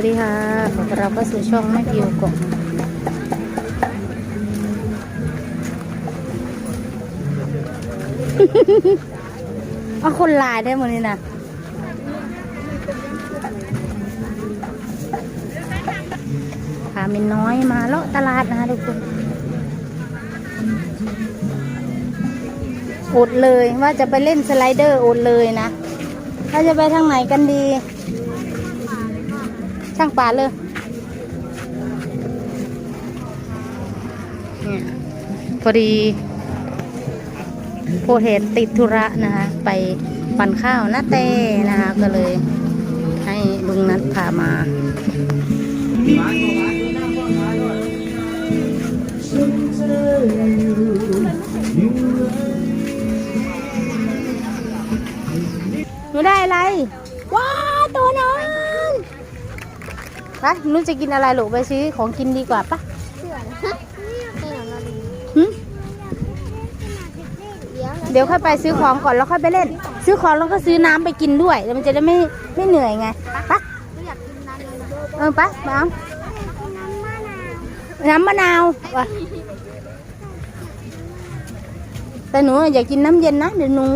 วัสดีค่ะขอต้อนรับเข้าสู่ช่องแม่พิวกบเอาคนลายได้หมดนี่นะพามินน้อยมาเลาะตลาดนะคะทุกคนอดเลยว่าจะไปเล่นสไลเดอร์อดเลยนะ ถ้าจะไปทางไหนกันดี ช่างป่าเลยนี่พอดีโพเหตุติดธุระนะคะ ไปปั่นข้าวนาเต้นะคะ ก็เลยให้ลุงนัดพามาหนูได้อะไร ว้าตัวน้อย ไปหนูจะกินอะไรลูกไปซื้อของกินดีกว่าปะเสือนะเป็นของเราดีหึเดี๋ยวเดี๋ยวค่อยไปซื้อของก่อนแล้วค่อยไปเล่น ซื้อของแล้วก็ซื้อน้ำไปกินด้วยแล้วมันจะได้ไม่ไม่เหนื่อยไงปะไม่อยากกินน้ำเลยนะเออปะมาเอาน้ำมะนาวน้ำมะนาวว่ะแต่หนูอยากกินน้ำเย็นนะเดี๋ยวหนู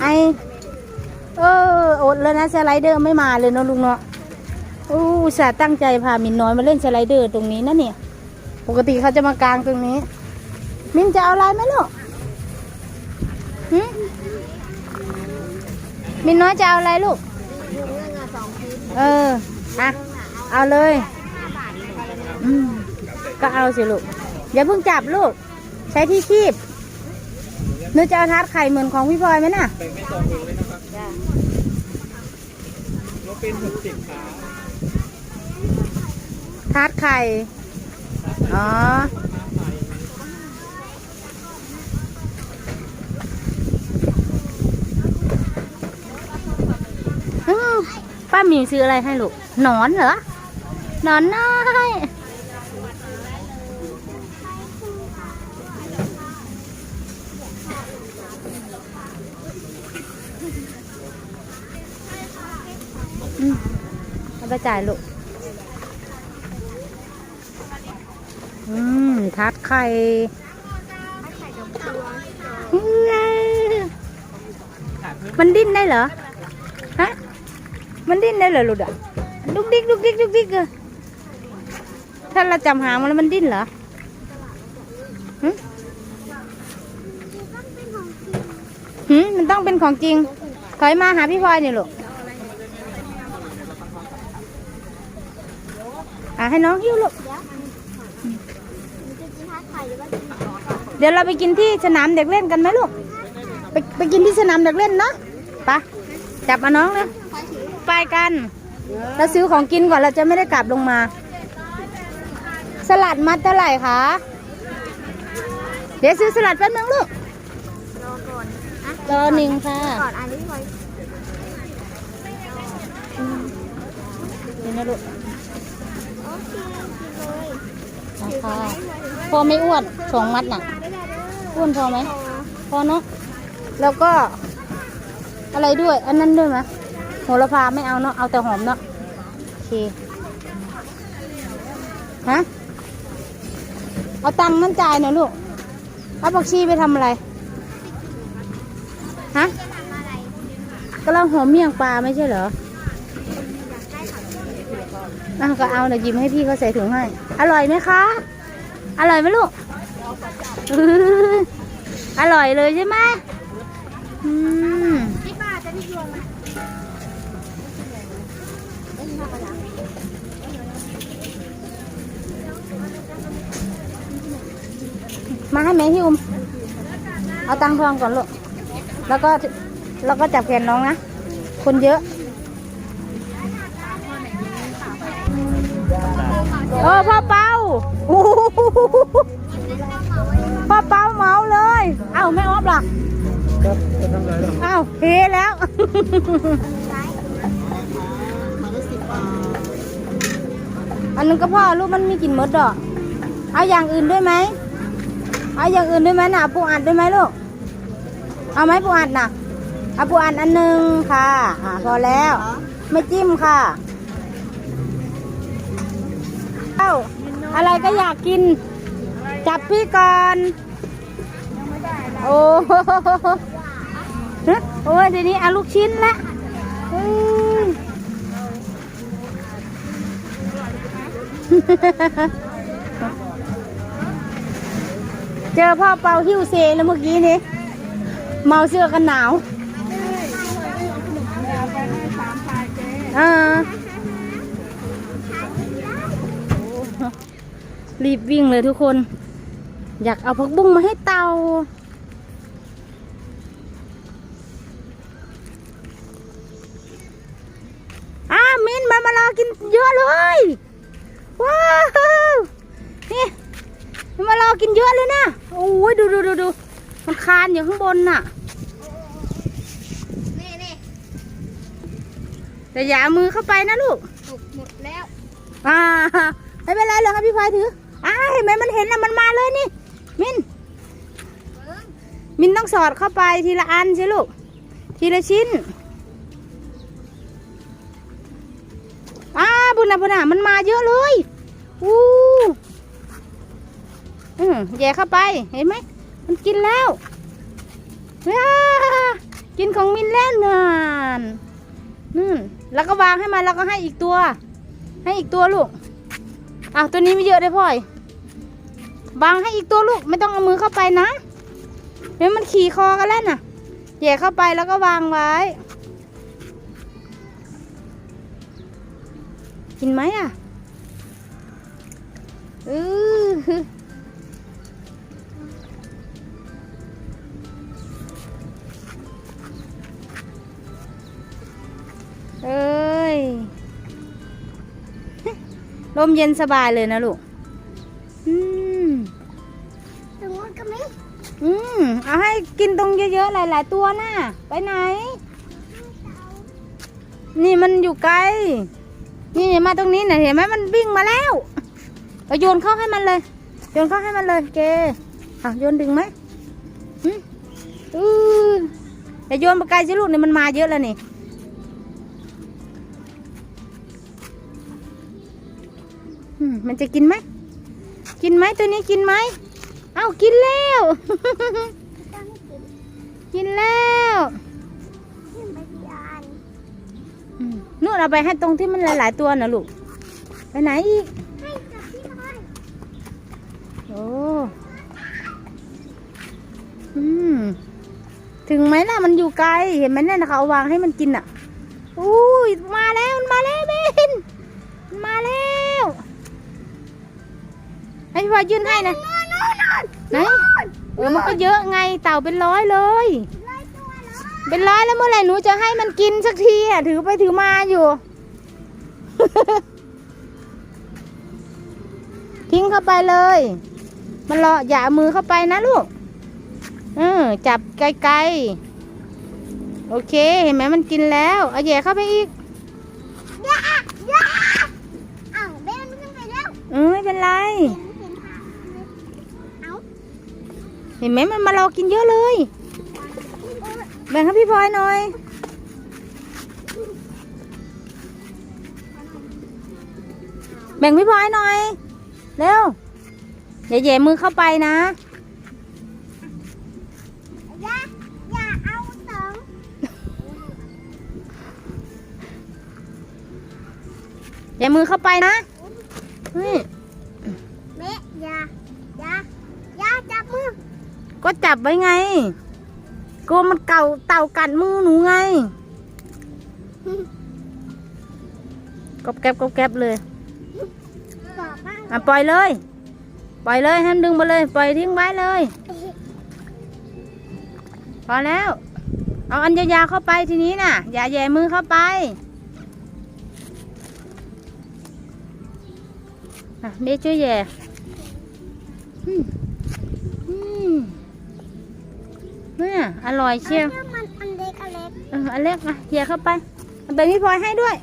ไอเอออดเลยนะสไลเดอร์ไม่มาเลยเนาะลุงเนาะ อู้อุตส่าห์ตั้งใจพามินน้อยมาเล่นสไลเดอร์ตรงนี้นะเนี่ย ปกติเขาจะมากางตรงนี้ มินจะเอาอะไรไหมลูกหึมินน้อยจะเอาอะไรลูกอยู่เรื่องอะสองชิ้นเอออะเอาเลย อืม ก็เอาสิลูก อย่าเพิ่งจับลูก ใช้ที่คีบหนูจะเอาทาดไข่เหมือนของพี่พลอยไหมน่ะ ทาดไข่ อ๋อ ป้าหมีซื้ออะไรให้ลูก หนอนเหรอ หนอนน้อยมเอาไปจ่ายลูก อืมทัดไข่มันดิ้นได้เหรอ ฮะ มันดิ้นได้เหรอลูกอะดุกดิกดุกดิกดุกดิกถ้าเราจำหางมันแล้วมันดิ้นเหรอหึหึมันต้องเป็นของจริง ถอยมาหาพี่พลอยนี่ลูกอะให้น้องหิ้วลูก มันจะกินทาไข่หรือว่ากินของก่อน เดี๋ยวเราไปกินที่สนามเด็กเล่นกันไหมลูก ไปไปกินที่สนามเด็กเล่นเนาะไปะจับมาน้องเลยไข่ถือไปกันแล้วซื้อของกินก่อนเราจะไม่ได้กลับลงมา สลัดมัดเท่าไหร่คะ เดี๋ยวซื้อสลัดแป๊บนึงลูก รอก่อนรอหนึ่งค่ะก่อนอันนี้ไว้นี่นะลูกโอเคกินเลยนะคะพอไม่อ้วนสองมัดน่ะ ออ้วนพอไหมพอพอเนาะ แล้วก็ อะไรด้วย อันนั้นด้วยไหมโหระพาไม่เอาเนาะ เอาแต่หอมเนาะโอเค ฮะ เอาตังค์นั่นจ่ายหน่อยลูก เอาผักชีไปทำอะไร ฮะจะทำอะไรกำลังหอมเมี่ยงปลาไม่ใช่เหรออะก็เอาเดี๋ยวหยิบให้พี่เขาใส่ถุงให้ อร่อยไหมคะ อร่อยไหมลูก อร่อยเลยใช่ไหมอืมพี่ป้าจะพี่ยวงไหมมาให้แม่หิวมเอาตังทองก่อนลูก แล้วก็แล้วก็จับแขนน้องนะ คนเยอะเออพ่อเปาโอ้โหพ่อเปา เมาเลย เอ้าแม่ออฟล่ะเอ้าเฮแล้ว อันนึงก็พ่อลูกมันมีกลิ่นมดดอก เอาอย่างอื่นด้วยไหม เอาอย่างอื่นด้วยไหมน่ะปูอัดด้วยไหมลูก เอาไหมปูอัดน่ะ เอาปูอัดอันหนึ่งค่ะอ่าพอแล้ว ไม่จิ้มค่ะเอ้าอะไรก็อยากกิน จับพี่ก่อน โอ้โหฮะโอ้ยเดี๋ยวนี้เอาลูกชิ้นละเจอพ่อเปาหิ้วเซแล้วเมื่อกี้นี้เมาเสื้อกันหนาวรีบวิ่งเลยทุกคน อยากเอาผักบุ้งมาให้เตามินมามารอกินเยอะเลยว้าวนี่มันมารอกินเยอะเลยนะโอ้ยดูดูดูดูมันคานอยู่ข้างบนน่ะนี่นี่แต่อย่าเอามือเข้าไปนะลูกตกหมดแล้ว อ่าไม่เป็นไรหรอกครับพี่พายถืออ่าเห็นไหมมันเห็นแล้วมันมาเลยนี่ มินเบิ้งมินต้องสอดเข้าไปทีละอันใช่ลูก ทีละชิ้น อ้าบุญนะบุญนะมันมาเยอะเลยอู้อืมแย่เข้าไปเห็นไหมมันกินแล้วว้ากินของมินแล้วนานนู่นแล้วก็วางให้มันแล้วก็ให้อีกตัว ให้อีกตัวลูกอ้าวตัวนี้ไม่เยอะได้พ่อยวางให้อีกตัวลูกไม่ต้องเอามือเข้าไปนะเดี๋ยวมันขี่คอกันแล้วน่ะแย่เข้าไปแล้วก็วางไว้ กินไหมอะอือหือเอ้ย ลมเย็นสบายเลยนะลูก อืมตรงนู้นก็มีอืม เอาให้กินตรงเยอะๆ หลายๆ ตัวน่ะ ไปไหน นี่มันอยู่ไกล นี่มาตรงนี้น่ะเห็นไหมมันวิ่งมาแล้วเราโยนเข้าให้มันเลย โยนเข้าให้มันเลยเกอะโยนดึงไหมอือแต่โยนไปไกลสิลูกนี่มันมาเยอะแล้วนี่มันจะกินไหม กินไหมตัวนี้กินไหม เอ้ากินแล้ว กินแล้ว นู่นเอาไปให้ตรงที่มันหลาย ๆ ตัวนะลูก ไปไหนอีกให้จับที่นอนโอ้อืมถึงไหมล่ะมันอยู่ไกลเห็นไหมนั่นนะเขาเอาวางให้มันกินอะอุ้ยมาแล้วมันมาแล้วเบนมันมาแล้วให้พี่พลอยยื่นให้นะนอนนอนนอนไหนเออมันก็เยอะไงเต่าเป็นร้อยเลยไล่ตัว เลยเป็นร้อยแล้วเมื่อไหร่หนูจะให้มันกินสักทีอะถือไปถือมาอยู่ ทิ้งเข้าไปเลย มันรออย่าเอามือเข้าไปนะลูกเออจับไกลๆ โอเค เห็นไหมมันกินแล้วเอาแหย่เข้าไปอีกอย่าอย่าอ้าวเบนขึ้นไปแล้วเออไม่เป็นไรเห็นเห็นค่ะเอาเห็นไหมมันมารอกินเยอะเลยแบ่งให้พี่พลอยหน่อย แบ่งพี่พลอยหน่อย เร็วอย่าแหย่มือเข้าไปนะอย่าอย่าเอาสองอย่ามือเข้าไปนะนี่เมะอย่าอย่าอย่าจับมือ ก็จับไว้ไง กลัวมันเก่าเต่ากัดมือหนูไงกบแกบกบแกบเลยอะปล่อยเลย ปล่อยเลยให้มันดึงไปเลย ปล่อยทิ้งไว้เลย พอแล้ว เอาอันยาวๆเข้าไปทีนี้น่ะ อย่าแย่มือเข้าไปอะเบสช่วยแย่อืมอืม เนี่ยอร่อยเชียวอามันอันเล็กอันเล็กเอออันเล็กอะแหย่เข้าไปเอาแบ่งพี่พลอยให้ด้วย